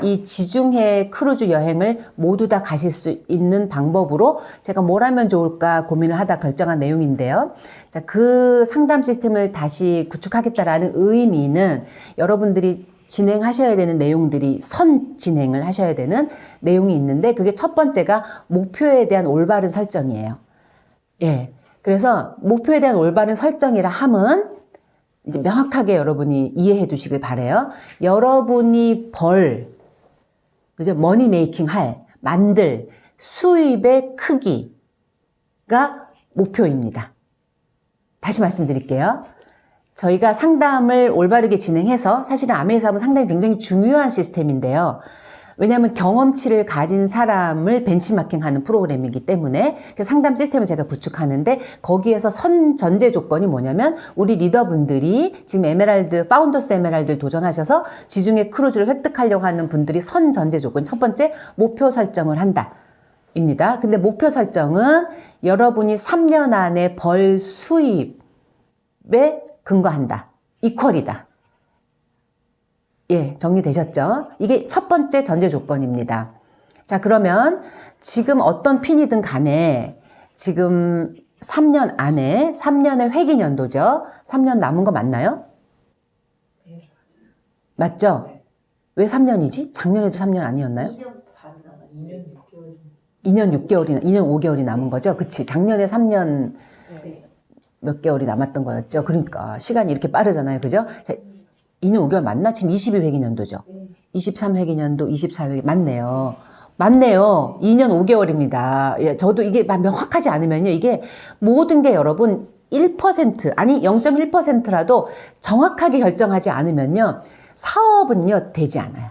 이 지중해 크루즈 여행을 모두 다 가실 수 있는 방법으로 제가 뭘 하면 좋을까 고민을 하다 결정한 내용인데요. 자, 그 상담 시스템을 다시 구축하겠다라는 의미는 여러분들이 진행하셔야 되는 내용들이 선 진행을 하셔야 되는 내용이 있는데 그게 첫 번째가 목표에 대한 올바른 설정이에요. 예. 그래서 목표에 대한 올바른 설정이라 함은 이제 명확하게 여러분이 이해해 두시길 바래요. 여러분이 벌 그죠? 머니 메이킹 할, 만들 수입의 크기가 목표입니다. 다시 말씀드릴게요. 저희가 상담을 올바르게 진행해서 사실은 아메이 사업은 상당히 굉장히 중요한 시스템인데요. 왜냐하면 경험치를 가진 사람을 벤치마킹하는 프로그램이기 때문에 그 상담 시스템을 제가 구축하는데 거기에서 선 전제 조건이 뭐냐면 우리 리더분들이 지금 에메랄드 파운더스 에메랄드 도전하셔서 지중해 크루즈를 획득하려고 하는 분들이 선 전제 조건 첫 번째 목표 설정을 한다. 입니다. 근데 목표 설정은 여러분이 3년 안에 벌 수입에 근거한다. 이퀄이다. 예, 정리되셨죠? 이게 첫 번째 전제 조건입니다. 자, 그러면 지금 어떤 핀이든 간에 지금 3년 안에 3년의 회기 연도죠. 3년 남은 거 맞나요? 맞죠? 왜 3년이지? 작년에도 3년 아니었나요? 2년 반 남았어요. 2년 6개월. 2년 6개월이나 2년 5개월이 남은 거죠. 그치? 작년에 3년 네. 몇 개월이 남았던 거였죠. 그러니까 시간이 이렇게 빠르잖아요. 그죠? 자, 2년 5개월 맞나? 지금 22회기년도죠. 23회기년도, 24회기 맞네요. 맞네요. 2년 5개월입니다. 예, 저도 이게 막 명확하지 않으면요. 이게 모든 게 여러분 1% 아니 0.1%라도 정확하게 결정하지 않으면요. 사업은요 되지 않아요.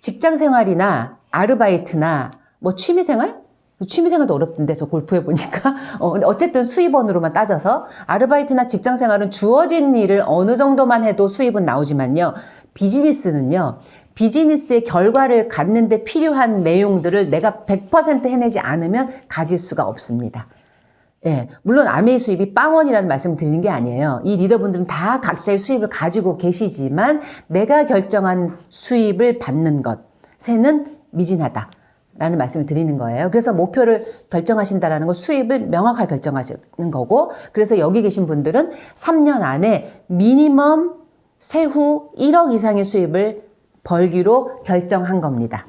직장 생활이나 아르바이트나 뭐 취미 생활? 취미 생활도 어렵던데 저 골프해 보니까 어 근데 어쨌든 수입원으로만 따져서 아르바이트나 직장 생활은 주어진 일을 어느 정도만 해도 수입은 나오지만요 비즈니스는요 비즈니스의 결과를 갖는데 필요한 내용들을 내가 100% 해내지 않으면 가질 수가 없습니다. 예, 물론 아메이 수입이 빵원이라는 말씀을 드리는 게 아니에요. 이 리더분들은 다 각자의 수입을 가지고 계시지만 내가 결정한 수입을 받는 것에는 미진하다. 라는 말씀을 드리는 거예요. 그래서 목표를 결정하신다라는 건 수입을 명확하게 결정하시는 거고, 그래서 여기 계신 분들은 3년 안에 미니멈 세후 1억 이상의 수입을 벌기로 결정한 겁니다.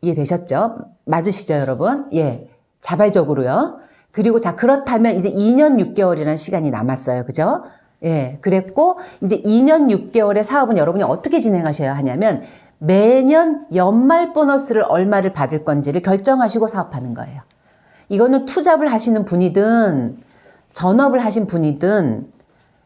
이해되셨죠? 맞으시죠, 여러분? 예. 자발적으로요. 그리고 자, 그렇다면 이제 2년 6개월이라는 시간이 남았어요. 그죠? 예. 그랬고, 이제 2년 6개월의 사업은 여러분이 어떻게 진행하셔야 하냐면, 매년 연말 보너스를 얼마를 받을 건지를 결정하시고 사업하는 거예요. 이거는 투잡을 하시는 분이든, 전업을 하신 분이든,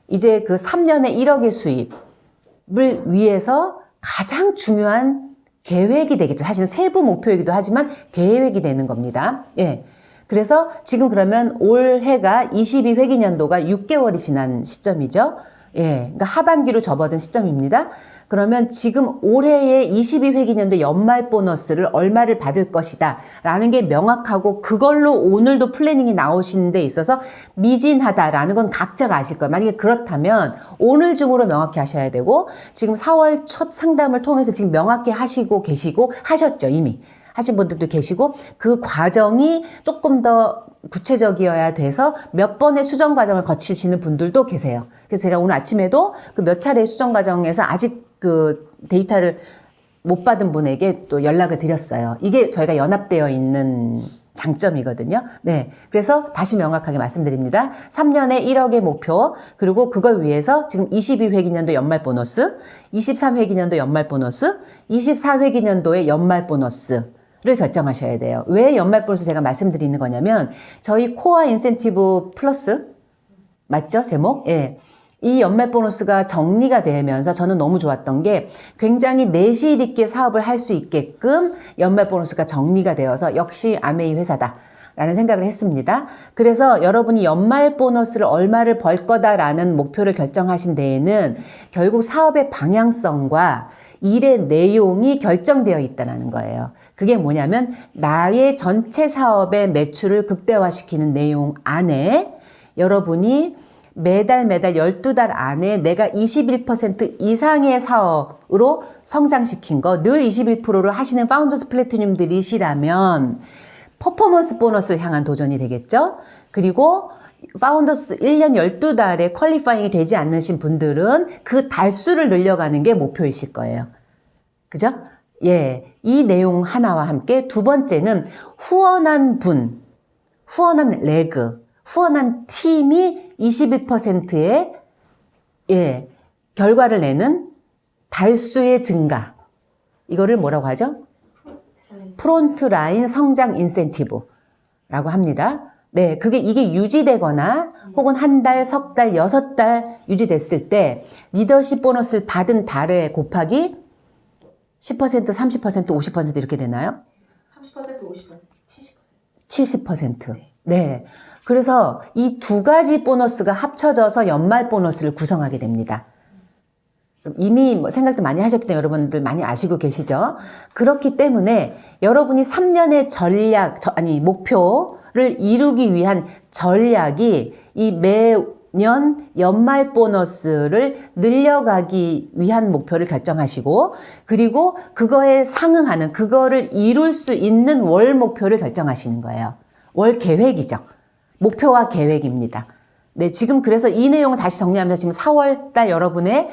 이제 그 3년에 1억의 수입을 위해서 가장 중요한 계획이 되겠죠. 사실은 세부 목표이기도 하지만 계획이 되는 겁니다. 예. 그래서 지금 그러면 올해가 22회기년도가 6개월이 지난 시점이죠. 예. 그러니까 하반기로 접어든 시점입니다. 그러면 지금 올해의 22회기년도 연말 보너스를 얼마를 받을 것이다 라는 게 명확하고 그걸로 오늘도 플래닝이 나오시는 데 있어서 미진하다라는 건 각자가 아실 거예요. 만약에 그렇다면 오늘 중으로 명확히 하셔야 되고 지금 4월 첫 상담을 통해서 지금 명확히 하시고 계시고 하셨죠 이미. 하신 분들도 계시고 그 과정이 조금 더 구체적이어야 돼서 몇 번의 수정 과정을 거치시는 분들도 계세요. 그래서 제가 오늘 아침에도 그 몇 차례의 수정 과정에서 아직 그 데이터를 못 받은 분에게 또 연락을 드렸어요. 이게 저희가 연합되어 있는 장점이거든요. 네. 그래서 다시 명확하게 말씀드립니다. 3년에 1억의 목표, 그리고 그걸 위해서 지금 22회기년도 연말 보너스, 23회기년도 연말 보너스, 24회기년도의 연말 보너스 를 결정하셔야 돼요. 왜 연말 보너스 제가 말씀드리는 거냐면, 저희 코어 인센티브 플러스, 맞죠? 제목? 예. 이 연말 보너스가 정리가 되면서 저는 너무 좋았던 게 굉장히 내실 있게 사업을 할 수 있게끔 연말 보너스가 정리가 되어서 역시 아메이 회사다. 라는 생각을 했습니다. 그래서 여러분이 연말 보너스를 얼마를 벌 거다라는 목표를 결정하신 데에는 결국 사업의 방향성과 일의 내용이 결정되어 있다는 거예요. 그게 뭐냐면 나의 전체 사업의 매출을 극대화시키는 내용 안에 여러분이 매달 매달 12달 안에 내가 21% 이상의 사업으로 성장시킨 거 늘 21%를 하시는 파운더스 플래티늄들이시라면 퍼포먼스 보너스를 향한 도전이 되겠죠. 그리고 파운더스 1년 12달에 퀄리파잉이 되지 않으신 분들은 그 달수를 늘려가는 게 목표이실 거예요. 그죠? 예. 이 내용 하나와 함께 두 번째는 후원한 분, 후원한 레그, 후원한 팀이 21%의 예, 결과를 내는 달수의 증가. 이거를 뭐라고 하죠? 프론트 라인 성장 인센티브라고 합니다. 네, 그게 이게 유지되거나 혹은 한 달, 석 달, 여섯 달 유지됐을 때 리더십 보너스를 받은 달에 곱하기 10%, 30%, 50% 이렇게 되나요? 30% 50% 70% 70%. 네. 그래서 이 두 가지 보너스가 합쳐져서 연말 보너스를 구성하게 됩니다. 이미 뭐 생각도 많이 하셨기 때문에 여러분들 많이 아시고 계시죠? 그렇기 때문에 여러분이 3년의 전략, 저- 아니, 목표를 이루기 위한 전략이 이 매년 연말 보너스를 늘려가기 위한 목표를 결정하시고, 그리고 그거에 상응하는, 그거를 이룰 수 있는 월 목표를 결정하시는 거예요. 월 계획이죠. 목표와 계획입니다. 네, 지금 그래서 이 내용을 다시 정리하면서 지금 4월 달 여러분의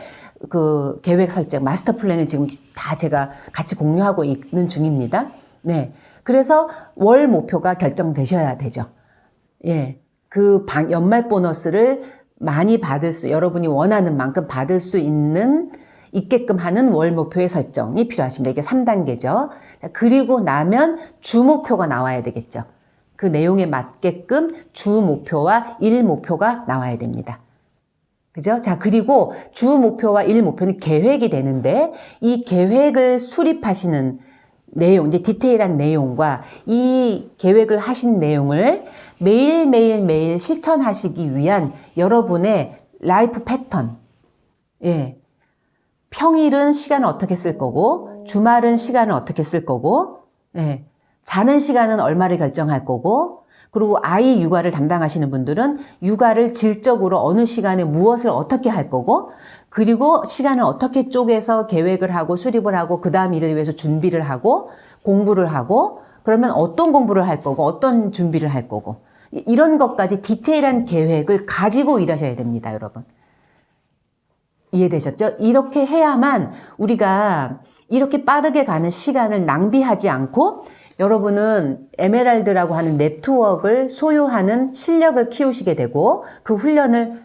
그 계획 설정, 마스터 플랜을 지금 다 제가 같이 공유하고 있는 중입니다. 네. 그래서 월 목표가 결정되셔야 되죠. 예. 그 방- 연말 보너스를 많이 받을 수, 여러분이 원하는 만큼 받을 수 있는, 있게끔 하는 월 목표의 설정이 필요하십니다. 이게 3단계죠. 그리고 나면 주 목표가 나와야 되겠죠. 그 내용에 맞게끔 주 목표와 일 목표가 나와야 됩니다. 그죠? 자, 그리고 주 목표와 일 목표는 계획이 되는데 이 계획을 수립하시는 내용, 이제 디테일한 내용과 이 계획을 하신 내용을 매일매일 매일 실천하시기 위한 여러분의 라이프 패턴. 예. 평일은 시간을 어떻게 쓸 거고, 주말은 시간을 어떻게 쓸 거고, 예. 자는 시간은 얼마를 결정할 거고, 그리고 아이 육아를 담당하시는 분들은 육아를 질적으로 어느 시간에 무엇을 어떻게 할 거고, 그리고 시간을 어떻게 쪼개서 계획을 하고 수립을 하고, 그 다음 일을 위해서 준비를 하고, 공부를 하고, 그러면 어떤 공부를 할 거고, 어떤 준비를 할 거고, 이- 이런 것까지 디테일한 계획을 가지고 일하셔야 됩니다, 여러분. 이해되셨죠? 이렇게 해야만 우리가 이렇게 빠르게 가는 시간을 낭비하지 않고 여러분은 에메랄드라고 하는 네트워크를 소유하는 실력을 키우시게 되고 그 훈련을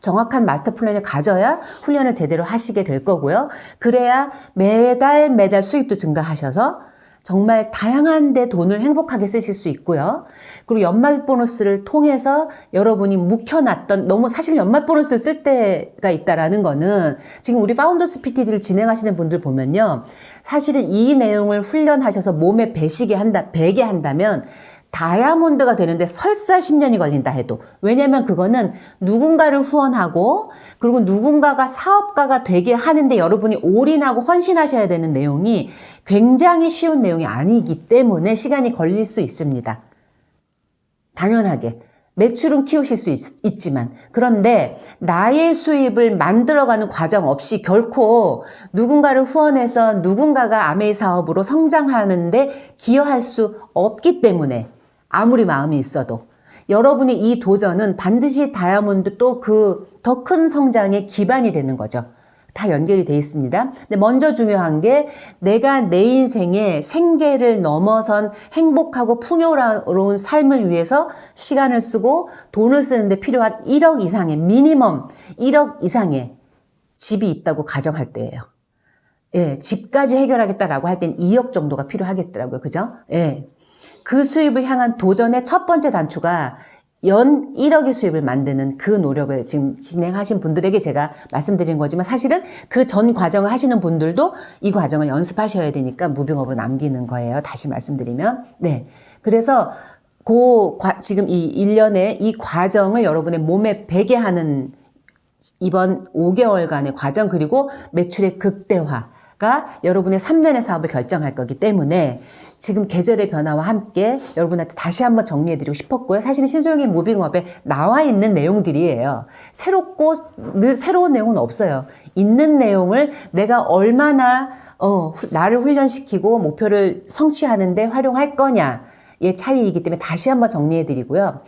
정확한 마스터 플랜을 가져야 훈련을 제대로 하시게 될 거고요. 그래야 매달 매달 수입도 증가하셔서 정말 다양한 데 돈을 행복하게 쓰실 수 있고요. 그리고 연말 보너스를 통해서 여러분이 묵혀놨던 너무 사실 연말 보너스를 쓸 때가 있다라는 거는 지금 우리 파운더스 PTD를 진행하시는 분들 보면요. 사실은 이 내용을 훈련하셔서 몸에 배시게 한다, 배게 한다면 다이아몬드가 되는데 설사 10년이 걸린다 해도. 왜냐면 그거는 누군가를 후원하고 그리고 누군가가 사업가가 되게 하는데 여러분이 올인하고 헌신하셔야 되는 내용이 굉장히 쉬운 내용이 아니기 때문에 시간이 걸릴 수 있습니다. 당연하게. 매출은 키우실 수 있, 지만 그런데 나의 수입을 만들어가는 과정 없이 결코 누군가를 후원해서 누군가가 아메이 사업으로 성장하는데 기여할 수 없기 때문에 아무리 마음이 있어도 여러분의 이 도전은 반드시 다이아몬드 또 그 더 큰 성장의 기반이 되는 거죠. 다 연결이 돼 있습니다. 근데 먼저 중요한 게 내가 내 인생의 생계를 넘어선 행복하고 풍요로운 삶을 위해서 시간을 쓰고 돈을 쓰는데 필요한 1억 이상의 미니멈 1억 이상의 집이 있다고 가정할 때예요. 예, 집까지 해결하겠다라고 할 땐 2억 정도가 필요하겠더라고요. 그죠? 예. 그 수입을 향한 도전의 첫 번째 단추가 연 1억의 수입을 만드는 그 노력을 지금 진행하신 분들에게 제가 말씀드린 거지만 사실은 그 전 과정을 하시는 분들도 이 과정을 연습하셔야 되니까 무병업으로 남기는 거예요. 다시 말씀드리면. 네. 그래서 그 과- 지금 이 1년의 이 과정을 여러분의 몸에 배게 하는 이번 5개월간의 과정 그리고 매출의 극대화가 여러분의 3년의 사업을 결정할 거기 때문에 지금 계절의 변화와 함께 여러분한테 다시 한번 정리해드리고 싶었고요. 사실은 신소영의 무빙업에 나와 있는 내용들이에요. 새롭고 늘 새로운 내용은 없어요. 있는 내용을 내가 얼마나 어, 후- 나를 훈련시키고 목표를 성취하는데 활용할 거냐의 차이이기 때문에 다시 한번 정리해드리고요.